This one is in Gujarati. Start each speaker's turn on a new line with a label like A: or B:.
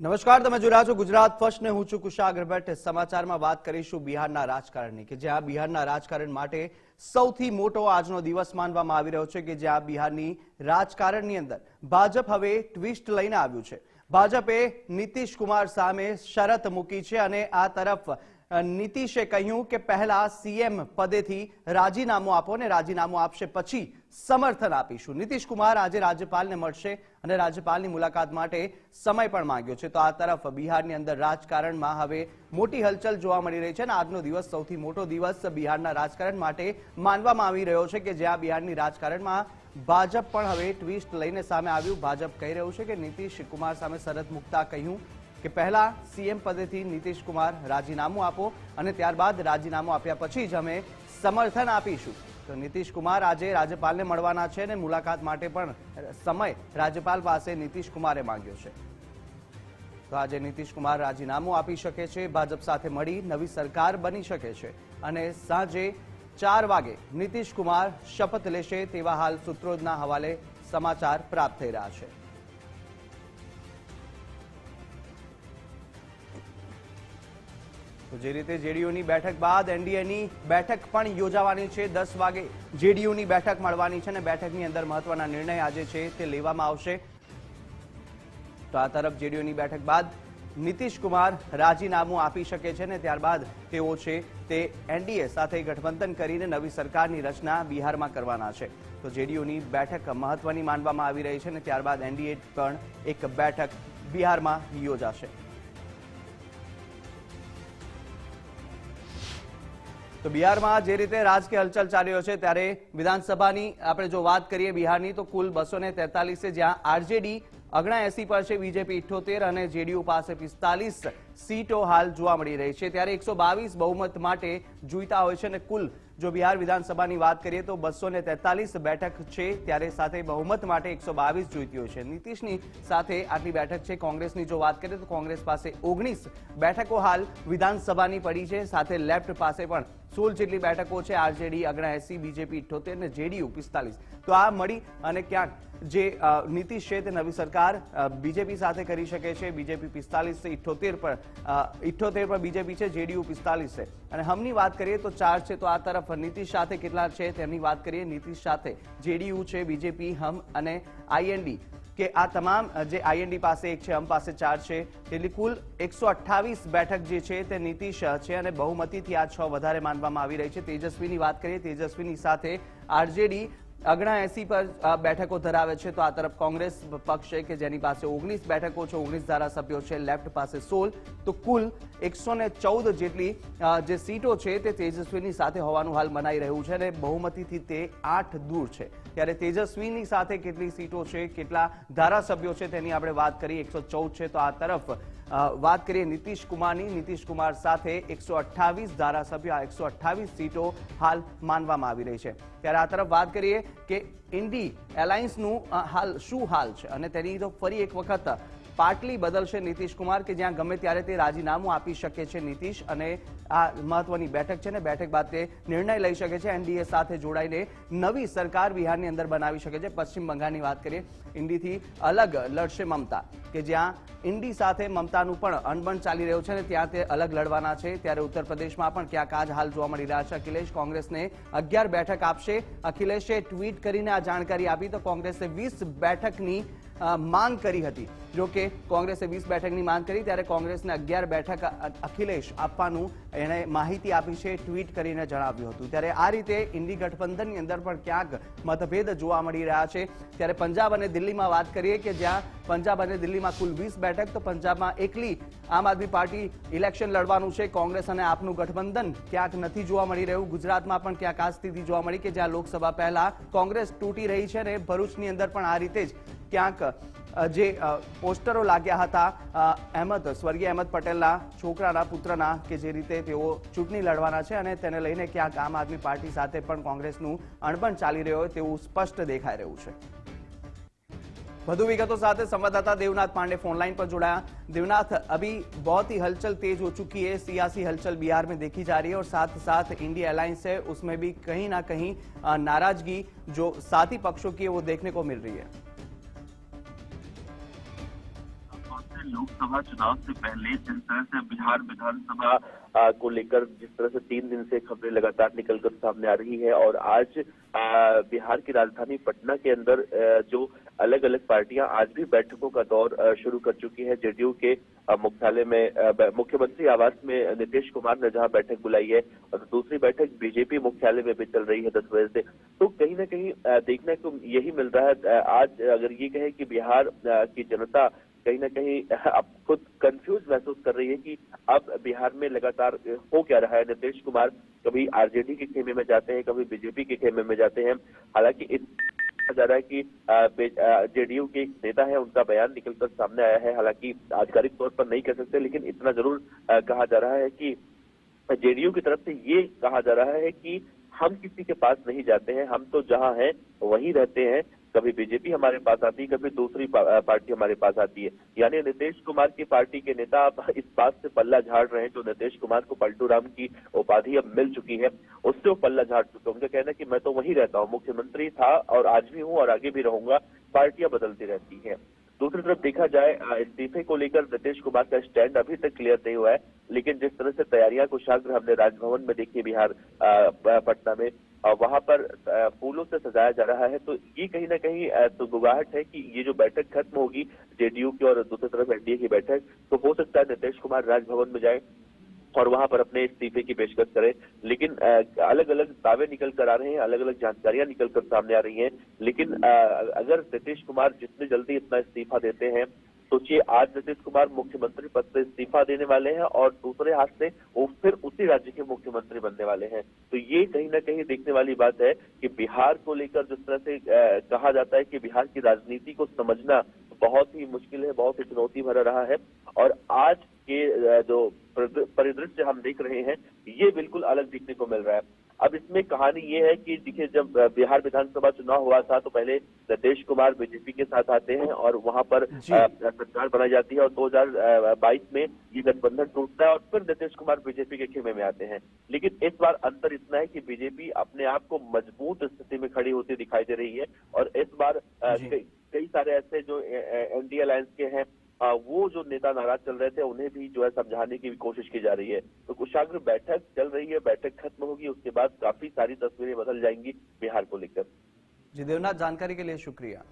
A: નમસ્કાર, તમે જોઈ છો ગુજરાત ફર્સ્ટ ને હું છું કુશાગ્ર ભટ્ટ સમાચારમાં વાત કરીશું બિહારના રાજકારણની કે જ્યાં બિહારના રાજકારણ માટે સૌથી મોટો આજનો દિવસ માનવામાં આવી રહ્યો છે કે જ્યાં બિહારની રાજકારણની અંદર ભાજપ હવે ટ્વિસ્ટ લઈને આવ્યું છે. ભાજપે નીતિશ કુમાર સામે શરત મૂકી છે અને આ તરફ નીતિશે કહ્યું કે પહેલા સીએમ પદેથી રાજીનામું આપો અને રાજીનામું આપશે પછી સમર્થન આપીશું. નીતિશ કુમાર આજે રાજ્યપાલને મળશે અને રાજ્યપાલની મુલાકાત માટે સમય પણ માંગ્યો છે. તો આ તરફ બિહારની અંદર રાજકારણમાં હવે મોટી હલચલ જોવા મળી રહી છે અને આજનો દિવસ સૌથી મોટો દિવસ બિહારના રાજકારણ માટે માનવામાં આવી રહ્યો છે કે જ્યાં બિહારની રાજકારણમાં ભાજપ પણ હવે ટ્વિસ્ટ લઈને સામે આવ્યું. ભાજપ કહી રહ્યું છે કે નીતિશ કુમાર સામે શરત મુકતા કહ્યું કે પહેલા સીએમ પદેથી નીતિશ કુમાર રાજીનામું આપો અને ત્યારબાદ રાજીનામું આપ્યા પછી જ અમે સમર્થન આપીશું. તો નીતિશ કુમાર આજે રાજ્યપાલને મળવાના છે અને મુલાકાત માટે પણ સમય રાજ્યપાલ પાસે નીતિશ કુમારે માંગ્યો છે. તો આજે નીતિશ કુમાર રાજીનામું આપી શકે છે, ભાજપ સાથે મળી નવી સરકાર બની શકે છે અને સાંજે ચાર વાગે નીતિશ કુમાર શપથ લેશે તેવા હાલ સૂત્રોના હવાલે સમાચાર પ્રાપ્ત થઈ રહ્યા છે. તો જે રીતે જેડીયુની બેઠક બાદ એનડીએની બેઠક પણ યોજાવાની છે, દસ વાગે જેડીયુની બેઠક મળવાની છે અને બેઠકની અંદર મહત્વના નિર્ણય આજે છે તે લેવામાં આવશે. તો આ તરફ જેડીયુની બેઠક બાદ નીતિશ કુમાર રાજીનામું આપી શકે છે ને ત્યારબાદ તેઓ છે તે એનડીએ સાથે ગઠબંધન કરીને નવી સરકારની રચના બિહારમાં કરવાના છે. તો જેડીયુની બેઠક મહત્વની માનવામાં આવી રહી છે અને ત્યારબાદ એનડીએ પણ એક બેઠક બિહારમાં યોજાશે. તો બિહારમાં જે રીતે રાજકીય હલચલ ચાલી રહ્યો છે ત્યારે વિધાનસભાની આપણે જો વાત કરીએ બિહારની, તો કુલ બસો ને તેતાલીસ જ્યાં આરજેડી અગણાએસી પર છે, બીજેપી ઇઠ્ઠોતેર અને જેડીયુ પાસે પિસ્તાલીસ સીટો હાલ જોવા મળી રહી છે. ત્યારે એકસો બાવીસ બહુમત માટે જોઈતા હોય છે અને કુલ જો બિહાર વિધાનસભાની વાત કરીએ, તો બસો ને તેતાલીસ બેઠક છે, ત્યારે સાથે બહુમત માટે એકસો બાવીસ જોઈતી હોય છે. નીતિશની સાથે આટલી બેઠક છે. કોંગ્રેસની જો વાત કરીએ, તો કોંગ્રેસ પાસે ઓગણીસ બેઠકો હાલ વિધાનસભાની પડી છે. સાથે લેફ્ટ પાસે પણ સોળ જેટલી બેઠકો છે, આરજેડી, અગણાએસી, બીજેપી ઇઠ્ઠોતેર અને જેડીયુ, પિસ્તાલીસ. તો આ મળી અને ક્યાંક જે નીતિશ છે તે નવી સરકાર બીજેપી સાથે કરી શકે છે. બીજેપી પિસ્તાલીસ છે ઇઠ્ઠોતેર પર ઇઠ્ઠોતેર પર બીજેપી છે, જેડીયુ પિસ્તાલીસ છે. અને હમની વાત કરીએ તો ચાર છે, તો આ તરફ નીતિશ સાથે કેટલા છે તેમની વાત કરીએ. નીતિશ સાથે જેડીયુ છે, બીજેપી, હમ અને આઈએનડી. કે આ તમામ જે આઈએનડી પાસે એક છે અમ પાસે ચાર છે તેટલી કુલ એકસો બેઠક જે છે તે નીતિશ છે અને બહુમતીથી આ છ વધારે માનવામાં આવી રહી છે. તેજસ્વીની વાત કરીએ, તેજસ્વીની સાથે આરજેડી અગણાએસી પર બેઠકો ધરાવે છે તો આ તરફ કોંગ્રેસ પક્ષ છે કે જેની પાસે ઓગણીસ બેઠકો છે, ઓગણીસ ધારાસભ્યો છે, લેફ્ટ પાસે સોળ. તો કુલ એકસો ચૌદ જેટલી જે સીટો છે તે તેજસ્વીની સાથે હોવાનું હાલ મનાઈ રહ્યું છે અને બહુમતીથી તે આઠ દૂર છે. ત્યારે તેજસ્વીની સાથે કેટલી સીટો છે, કેટલા ધારાસભ્યો છે તેની આપણે વાત કરીએ એકસો ચૌદ છે તો આ તરફ વાત કરીએ નીતિશ કુમારની. નીતિશ કુમાર સાથે એકસો અઠ્ઠાવીસ ધારાસભ્યો, આ એકસો અઠ્ઠાવીસ સીટો હાલ માનવામાં આવી રહી છે. ત્યારે આ તરફ વાત કરીએ કે ઇન્ડી એલાયન્સનું હાલ શું હાલ છે? અને તેની તો ફરી એક વખત પાટલી બદલશે નીતિશ કુમાર કે જ્યાં ગમે ત્યારે તે રાજીનામું આપી શકે છે નીતિશ અને આ મહત્વની બેઠક છે ને બેઠક બાદ તે નિર્ણય લઈ શકે છે. એનડીએ સાથે જોડાઈને નવી સરકાર બિહારની અંદર બનાવી શકે છે. પશ્ચિમ બંગાળની વાત કરીએ ઇન્ડીથી અલગ લડશે મમતા કે જ્યાં ઇન્ડી સાથે મમતાનું પણ અનબન ચાલી રહ્યું છે અને ત્યાં તે અલગ લડવાના છે. ત્યારે ઉત્તર પ્રદેશમાં પણ ક્યાંક આજ હાલ જોવા મળી રહ્યા છે. અખિલેશ કોંગ્રેસને અગિયાર બેઠક આપશે. અખિલેશે ટ્વીટ કરીને આ જાણકારી આપી તો કોંગ્રેસે વીસ બેઠકની માંગ કરી હતી. જો કે કોંગ્રેસે વીસ બેઠકની માંગ કરી, ત્યારે કોંગ્રેસને અગિયાર બેઠક અખિલેશ આપવાનું એણે માહિતી આપી છે, ટ્વીટ કરીને જણાવ્યું હતું. ત્યારે આ રીતે ઇન્ડી ગઠબંધનની અંદર પણ ક્યાંક મતભેદ જોવા મળી રહ્યા છે. ત્યારે પંજાબ અને દિલ્હીમાં વાત કરીએ કે જ્યાં પંજાબ અને દિલ્હીમાં કુલ વીસ બેઠક, તો પંજાબમાં એકલી આમ આદમી પાર્ટી ઇલેક્શન લડવાનું છે. કોંગ્રેસ અને આપનું ગઠબંધન ક્યાંક નથી જોવા મળી રહ્યું. ગુજરાતમાં પણ ક્યાંક આ સ્થિતિ જોવા મળી કે જ્યાં લોકસભા પહેલા કોંગ્રેસ તૂટી રહી છે અને ભરૂચની અંદર પણ આ રીતે જ ક્યાંક જે પોસ્ટરો લાગ્યા હતા અહેમદ, સ્વર્ગીય અહેમદ પટેલના છોકરાના પુત્રના કે જે રીતે તેઓ ચૂંટણી લડવાના છે અને તેને લઈને ક્યાંક આમ આદમી પાર્ટી સાથે પણ કોંગ્રેસનું અણબણ ચાલી રહ્યો હોય તેવું સ્પષ્ટ દેખાઈ રહ્યું છે. વધુ विगतों સાથે संवाददाता देवनाथ पांडे फोन लाइन पर जुड़ा देवनाथ अभी बहुत ही हलचल तेज हो चुकी है सियासी हलचल बिहार में देखी जा रही है और साथ साथ इंडिया अलायंस है उसमें भी कहीं ना कहीं अ, नाराजगी जो साथी पक्षों की है वो देखने को मिल रही है
B: लोकसभा चुनाव से पहले जिस तरह से बिहार विधानसभा आ, को लेकर जिस तरह से तीन दिन से खबरें लगातार निकलकर सामने आ रही है और आज आ, बिहार की राजधानी पटना के अंदर आ, जो अलग अलग पार्टियाँ आज भी बैठकों का दौर शुरू कर चुकी है। जेडीयू के मुख्यालय में मुख्यमंत्री आवास में नीतीश कुमार ने जहाँ बैठक बुलाई है, और दूसरी बैठक बीजेपी मुख्यालय में भी चल रही है दस बजे से। तो कहीं ना कहीं देखने को यही मिल रहा है आज अगर ये कहे कि बिहार की जनता कहीं ना कहीं अब खुद कंफ्यूज महसूस कर रही है कि अब बिहार में लगातार हो क्या रहा है। नीतीश कुमार कभी आरजेडी के खेमे में जाते हैं, कभी बीजेपी के खेमे में जाते हैं। हालाँकि इस कहा जा रहा है की जेडीयू के एक नेता है, उनका बयान निकलकर सामने आया है। हालाँकि आधिकारिक तौर पर नहीं कह सकते, लेकिन इतना ज़रूर कहा जा रहा है कि, जेडीयू की तरफ़ से ये कहा जा रहा है कि हम किसी के पास नहीं जाते हैं, हम तो जहाँ हैं, वहीं रहते हैं। कभी बीजेपी हमारे पास आती है, कभी दूसरी पार्टी हमारे पास आती है। यानी नीतीश कुमार की पार्टी के नेता अब इस बात से पल्ला झाड़ रहे हैं, जो नीतीश कुमार को पलटू राम की उपाधि अब मिल चुकी है, उससे वो पल्ला झाड़ चुके उनका कहना है कि मैं तो वहीं रहता हूँ, मुख्यमंत्री था और आज भी हूँ और आगे भी रहूँगा, पार्टियाँ बदलती रहती हैं। दूसरी तरफ़ देखा जाए इस्तीफे को लेकर नीतीश कुमार का स्टैंड अभी तक क्लियर नहीं हुआ है, लेकिन जिस तरह से तैयारियाँ कुशाग्र हमने राजभवन में देखी बिहार पटना में वहाँ पर फूलों से सजाया जा रहा है तो ये कहीं ना कहीं तो गुवाहट है कि ये जो बैठक खत्म होगी, जेडीयू की और दूसरी तरफ़ एनडीए की बैठक तो हो सकता है नीतीश कुमार राजभवन में जाए और वहाँ पर अपने इस्तीफे की पेशकश करें। लेकिन अलग अलग दावे निकल कर आ रहे हैं अलग अलग जानकारियाँ निकल कर सामने आ रही हैं। लेकिन अगर नीतीश कुमार जितने जल्दी इतना इस्तीफा देते हैं, सोचिए, आज नीतीश कुमार मुख्यमंत्री पद से इस्तीफा देने वाले हैं और दूसरे हाथ से वो फिर उसी राज्य के मुख्यमंत्री बनने वाले हैं। तो ये कहीं ना कहीं देखने वाली बात है कि बिहार को लेकर जिस तरह से कहा जाता है कि बिहार की राजनीति को समझना बहुत ही मुश्किल है, बहुत ही चुनौती भरा रहा है। और आज के जो परिदृश्य हम देख रहे हैं ये बिल्कुल अलग देखने को मिल रहा है। अब इसमें कहानी ये है कि देखिए जब बिहार विधानसभा चुनाव हुआ था तो पहले नीतीश कुमार बीजेपी के साथ आते हैं और वहाँ पर सरकार बनाई जाती है और 2022 में ये गठबंधन टूटता है और फिर नीतीश कुमार बीजेपी के खेमे में आते हैं। लेकिन इस बार अंतर इतना है कि बीजेपी अपने आप को मज़बूत स्थिति में खड़ी होती दिखाई दे रही है और इस बार कई सारे ऐसे जो एनडीए अलायंस के हैं वो जो नेता नाराज़ चल रहे थे, उन्हें भी जो है समझाने की भी कोशिश की जा रही है। तो कुशाग्र बैठक चल रही है, बैठक खत्म होगी, उसके बाद काफ़ी सारी तस्वीरें बदल जाएँगी बिहार को लेकर।
A: जी, देवनाथ, जानकारी के लिए शुक्रिया।